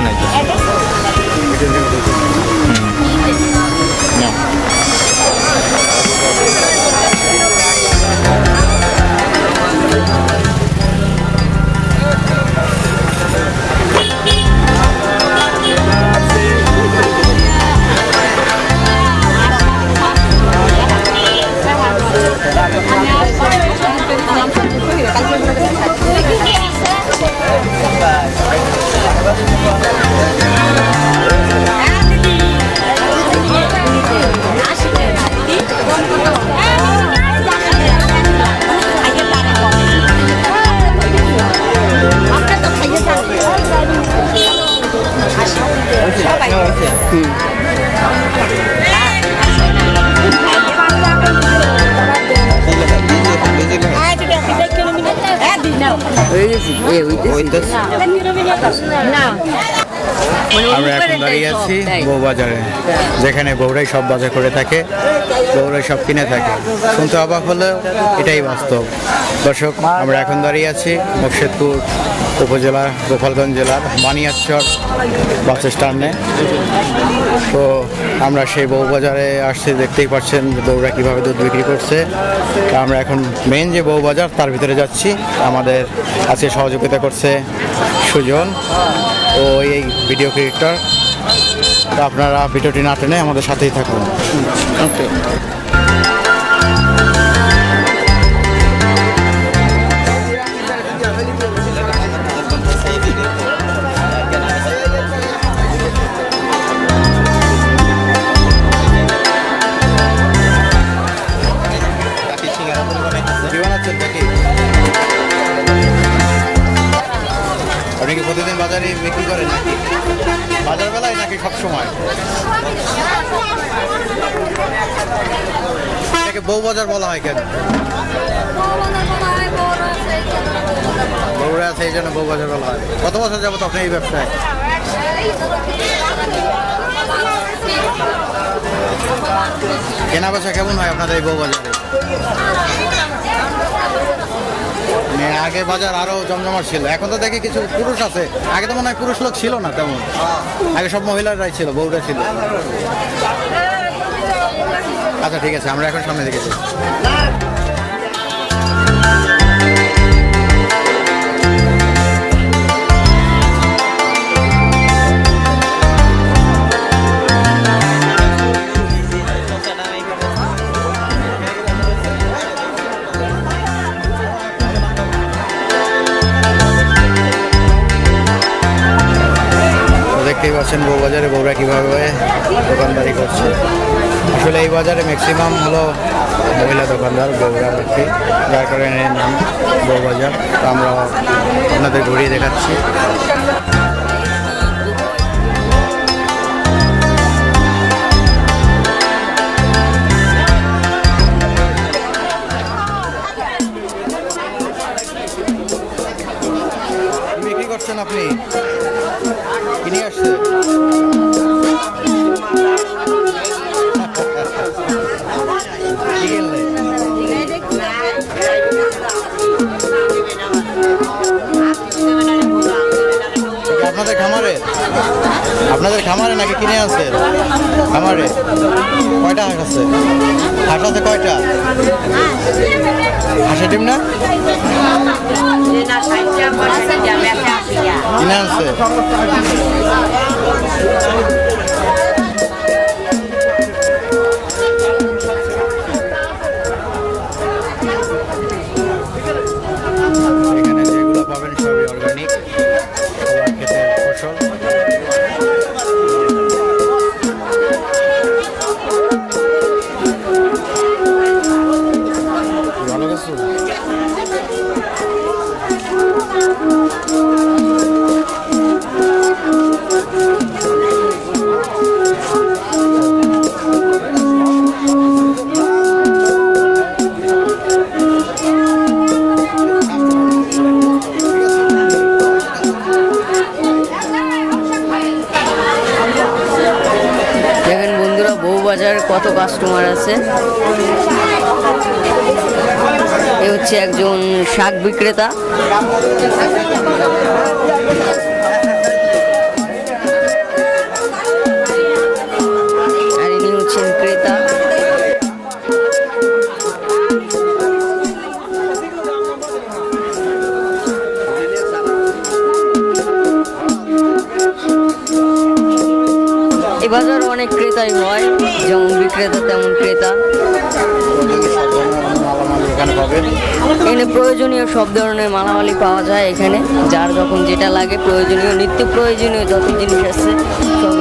এখন এই তো। নাও। বাজারে, যেখানে বউরাই সব বাজার করে থাকে বউরাই সব কিনে থাকে। শুনতে অবাক হলেও এটাই বাস্তব। দর্শক, আমরা এখন দাঁড়িয়ে আছি মুর্শিদপুর উপজেলা, গোপালগঞ্জ জেলার বানিয়াচর বাস স্ট্যান্ডে। তো আমরা সেই বউ বাজারে আসছি, দেখতেই পাচ্ছেন বউরা কীভাবে দুধ বিক্রি করছে। আমরা এখন মেন যে বউ বাজার তার ভিতরে যাচ্ছি। আমাদের আজকে সহযোগিতা করছে সুজন ও এই ভিডিও ক্রিয়েটর আপনারা ভিডিওটি না টেনে আমাদের সাথেই থাকুন। বাজার বলা হয় কেন? আছে, এই জন্য বউ বলা হয়। কত বছর যাবত আপনি এই ব্যবসায়? কেনা বেচা কেমন হয় আপনাদের এই বউ বাজারে? মানে আগে বাজার আরও জমজমাট ছিল, এখন তো দেখি কিছু পুরুষ আছে। আগে তো মনে হয় পুরুষ লোক ছিল না তেমন। আগে সব মহিলারাই ছিল বউরা ছিল। আচ্ছা ঠিক আছে আমরা এখন সামনে দেখেছি। দেখতেই পাচ্ছেন বউবাজারে বউরা কীভাবে দোকানদারি করছে। আসলে এই বাজারে ম্যাক্সিমাম হলো মহিলা দোকানদার, বউরা কি যার কারণে নাম বউবাজার। তো আমরা আপনাদের ঘুরিয়ে দেখাচ্ছি। খামারে নাকি কিনে আছে খামারে। কয়টা হাঁস আছে? হাঁস আছে কয়টা? হাঁসের ডিম না? কিনে আনছে। আছে। এ হচ্ছে একজন শাক বিক্রেতা। এখানে প্রয়োজনীয় সব ধরনের মালামালি পাওয়া যায় এখানে। যার যখন যেটা লাগে প্রয়োজনীয়, নিত্য প্রয়োজনীয় যত জিনিস আছে সবই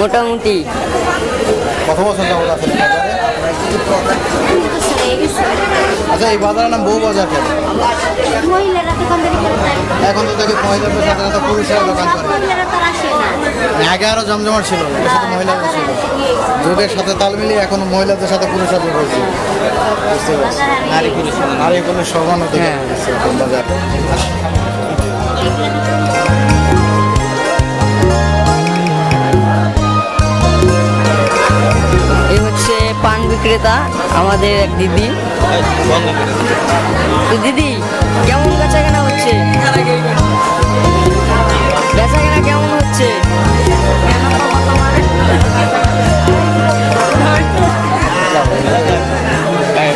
মোটামুটি। কত বছর যাবত আছেন আচ্ছা এই বাজারের নাম বউ বাজার কেন? এখন তো দেখি মহিলাদের সাধারণত পুরুষরা দোকান করে। আসে আগে আরও জমজমাট ছিল এর সাথে মহিলাদের ছিল। যুগের সাথে তাল মিলিয়ে এখন মহিলাদের সাথে পুরুষরা যোগ হয়েছে। বুঝতে পারছি। নারী পুরুষ নারী পুরুষ সমান অধিকার হ্যাঁ। বাজার। বিক্রেতা, আমাদের এক দিদি। তো দিদি, কেমন বেচা কেনা হচ্ছে? বেচা কেনা কেমন হচ্ছে?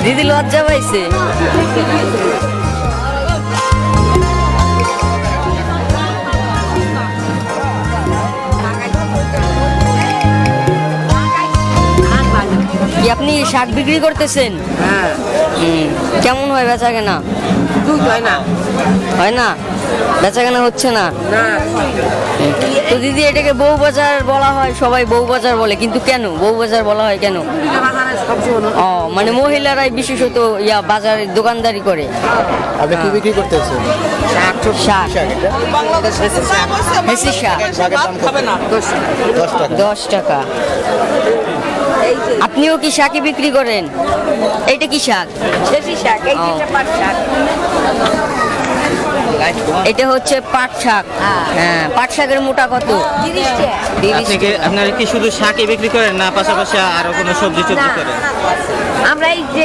দিদি লজ্জা পাইছে? আপনি শাক বিক্রি করতেছেন? হ্যাঁ। কেমন হয় বেচা কেনা দুধ হয় না। হয় না? বেচা কেনা হচ্ছে না? না। তো দিদি এটাকে বউ বাজার বলা হয় সবাই বউ বাজার বলে কিন্তু কেন? বউ বাজার বলা হয় কেন? ও মানে মহিলারাই বিশেষত ইয়া বাজারে দোকানদারি করে। আপনি কি বিক্রি করতেছেন শাক শাক। টাকা। দশ টাকা। আপনিও কি শাকই বিক্রি করেন? এইটা কি শাক? দেশি শাক এই পাট শাক। এটা হচ্ছে পাট শাক। হ্যাঁ। পাট শাকের মোটা কত? তিরিশ টাকা। আপনি কি আপনারা কি শুধু শাকই বিক্রি করেন না পাশাপাশি আরও কোনো সবজি টবজি করেন? আমরা এই যে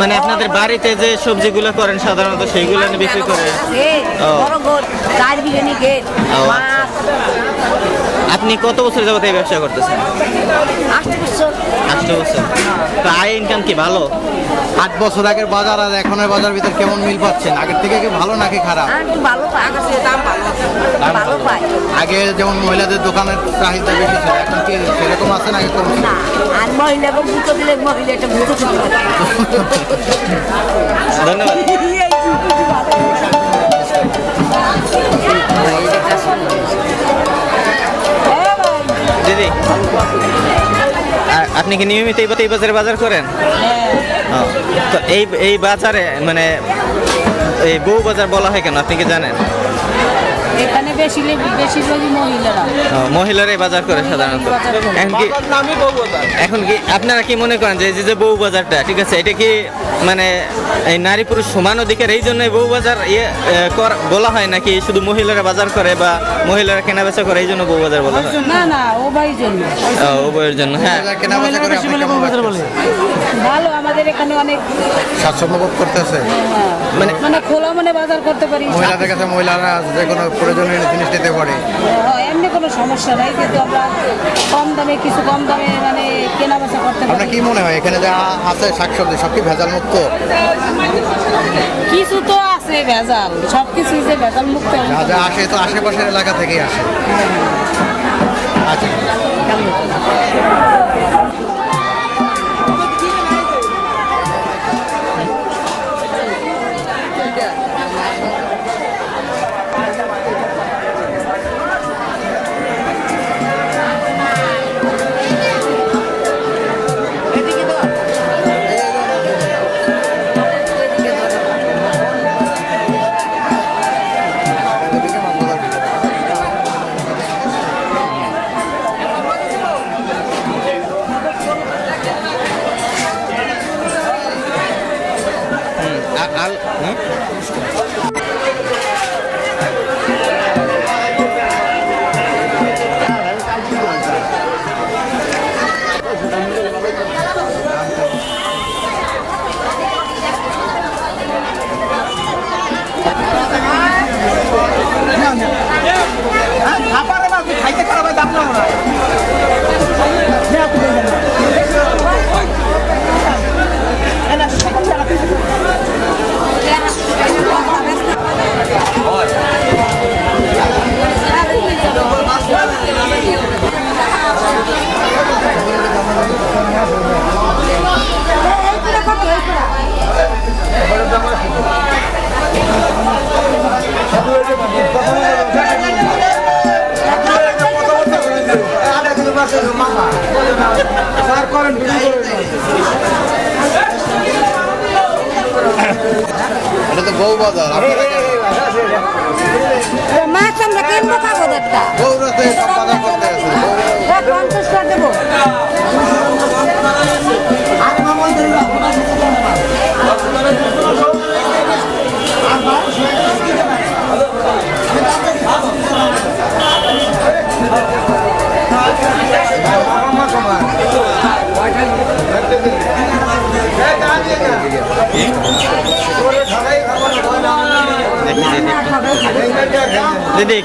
মানে আপনাদের বাড়িতে যে সবজিগুলো করেন সাধারণত সেইগুলো বিক্রি করে? ও। আপনি কত বছর যাবত এই ব্যবসা করতেছেন? আটটি বছর। তো আয় ইনকাম কি ভালো? আট বছর আগের বাজার আর এখনের বাজার ভিতর কেমন মিল পাচ্ছেন? আগের থেকে কি ভালো নাকি খারাপ? আর ভালো ভালো। ভালো আগে যেমন মহিলাদের দোকানের চাহিদা বেশি ছিল এখন কি সেরকম আছে নাকি কম? না আর মহিলাকে দিলে মহিলা একটা ধন্যবাদ। আপনি কি নিয়মিত এই এই বাজারে বাজার করেন? তো এই এই বাজারে মানে এই বউ বাজার বলা হয় কেন? আপনি কি জানেন? এখানে বেশি বেশিরভাগই মহিলারা। মহিলারাই বাজার করে সাধারণত। এখন কি এখন কি আপনারা কি মনে করেন যে এই যে যে বউ বাজারটা ঠিক আছে এটা কি মানে এই নারী পুরুষ সমান অধিকার এই জন্য বউ বাজার ইয়ে কর- বলা হয় নাকি শুধু মহিলারা বাজার করে বা মহিলারা কেনা বেচা করে এই জন্য বউ বাজার বলা হয়? না না ও ভাই জন্য। ও, উভয়ের জন্য হ্যাঁ? ভালো আমাদের এখানে অনেক স্বাচ্ছন্দ্য বোধ করতেছে? মানে মানে খোলা মানে বাজার করতে পারি। মহিলাদের কাছে মহিলারা যে কোনো প্রয়োজনীয় জিনিস নিতে পারে। হ্যাঁ, এমনি কোনো সমস্যা নাই কিন্তু আমরা কম দামে কিছু কম দামে মানে কেনা বেচা করতে আপনার কি মনে হয় এখানে যা আছে শাকসবজি সব কি ভেজাল মুক্ত কিছু তো আছে ভেজাল সব কিছু যে ভেজাল মুক্ত যা যা আসে তো আশেপাশের এলাকা থেকেই আসে। আচ্ছা।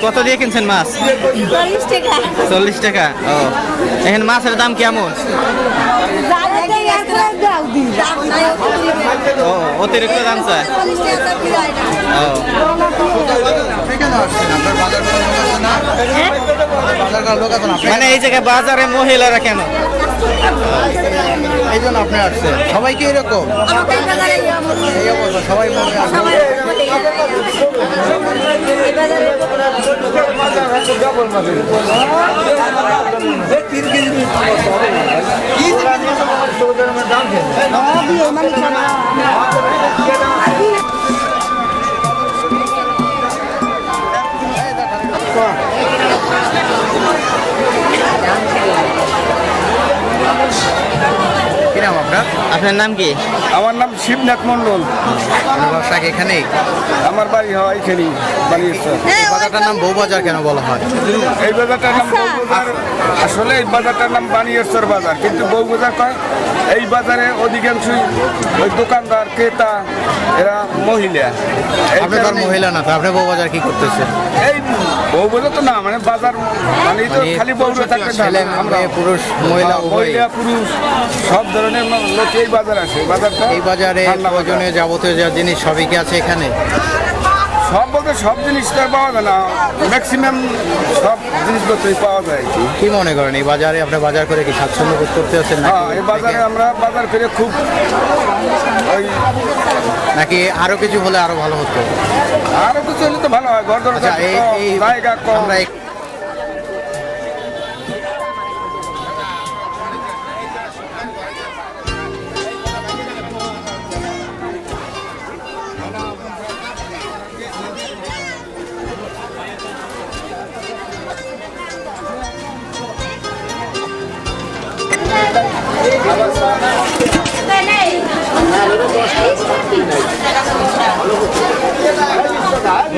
কত দিয়ে কিনছেন মাছ? চল্লিশ টাকা। চল্লিশ টাকা ও। এখানে মাছের দাম কেমন? অতিরিক্ত দাম মানে এই জায়গায় বাজারে মহিলারা কেন? এই জন্য আপনি আসছেন। সবাই কি এরকম? সবাই নাম আপনার? আপনার নাম কি? আমার নাম শিবনাথ মন্ডল আপনার বাসা কি আমার বাড়ি হয় বানিয়েছে। বাজারটার নাম বউ বাজার কেন বলা হয়? এই বাজারটার নাম বউবাজার আসলে এই বাজারটার নাম বানিয়েশ্বর বাজার কিন্তু বউবাজার কয় এই বাজারে অধিকাংশই ওই দোকানদার ক্রেতা এরা মহিলা। এই আপনি তো আর কারণে- মহিলা না তো আপনি বউ বাজার কি করতেছেন? এই বউ বাজার তো না মানে বাজার মানে তো খালি বউ ছেলে আমরা পুরুষ মহিলা হ্যাঁ, মহিলা পুরুষ সব ধরনের লোক এই বাজার আসে বাজারটা এই বাজারে যাবতীয় যা জিনিস সবই কি আছে এখানে? সব বলতে সব জিনিসটা পাওয়া যায় না। ম্যাক্সিমাম সব জিনিসপত্রই পাওয়া যায় আর কি। কি মনে করেন এই বাজারে আপনি বাজার করে কি স্বাচ্ছন্দ্য বোধ করতে আছেন হ্যাঁ এই বাজারে আমরা বাজার করে খুব ওই নাকি আরও কিছু হলে আরও ভালো হতো? আরও কিছু হলে তো ভালো হয় ঘর দরজা আচ্ছা জায়গা কম। আমরা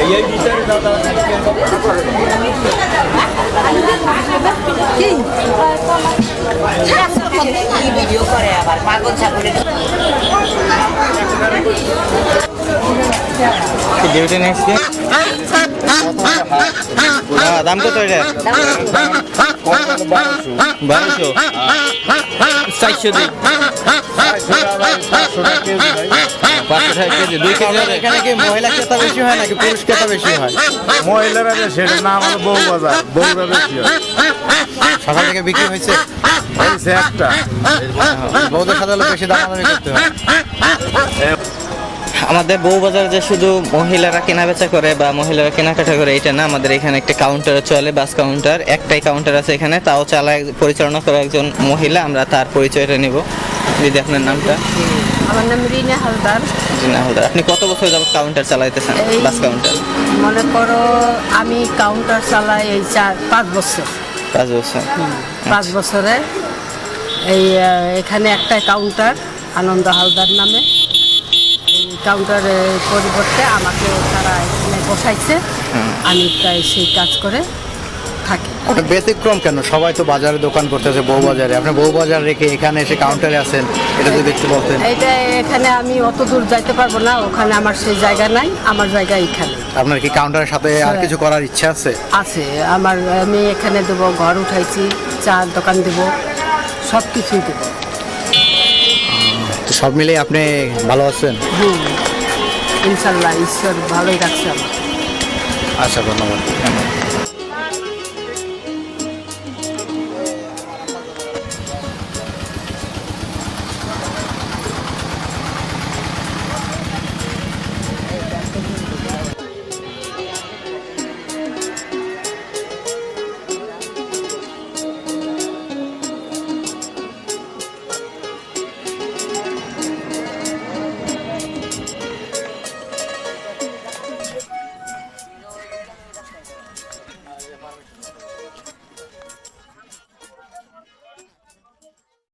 এই বিচারে দাদা কি? ভিডিও করে আবার পাগল ছাগলের। হ্যাঁ দাম মহিলা ক্রেতা বেশি হয় নাকি পুরুষ ক্রেতা বেশি হয় মহিলারা বেশি নাম হলো বউ বাজার বউরা হয় বিক্রি হয়েছে হয়েছে একটা বউদের সাথে বেশি হয় আমাদের বউবাজার যে শুধু মহিলারা কেনা বেচা করে বা মহিলারা কেনাকাটা করে এটা না। আমাদের এখানে একটা কাউন্টার চলে বাস কাউন্টার একটাই কাউন্টার আছে এখানে তাও চালায় পরিচালনা করে একজন মহিলা। আমরা তার পরিচয়টা নিব। দিদি আপনার নামটা? আমার নাম রিনা হালদার। রিনা হালদার। আপনি কত বছর যাবত কাউন্টার চালাইতেছেন বাস কাউন্টার মনে করো আমি কাউন্টার চালাই এই চার পাঁচ বছর। পাঁচ বছর। পাঁচ বছরে। এই এখানে একটাই কাউন্টার আনন্দ হালদার নামে। কাউন্টারের পরিবর্তে আমাকে তারা এখানে বসাইছে। আমি তাই সেই কাজ করে থাকে। আপনার ব্যতিক্রম কেন? সবাই তো বাজারে দোকান করতেছে বউ বাজারে। আপনি বউ বাজার রেখে এখানে এসে কাউন্টারে আছেন এটা যদি একটু বলতেন। এইটা এখানে আমি অত দূর যাইতে পারব না ওখানে আমার সেই জায়গা নাই আমার জায়গা এখানে। আপনার কি কাউন্টারের সাথে আর কিছু করার ইচ্ছা আছে? আছে আমার আমি এখানে দেবো ঘর উঠাইছি চার দোকান দেব সব কিছুই দেবো। তো সব মিলিয়ে আপনি ভালো আছেন? হুম। ইনশাল্লাহ ঈশ্বর ভালোই রাখছে আমার আচ্ছা ধন্যবাদ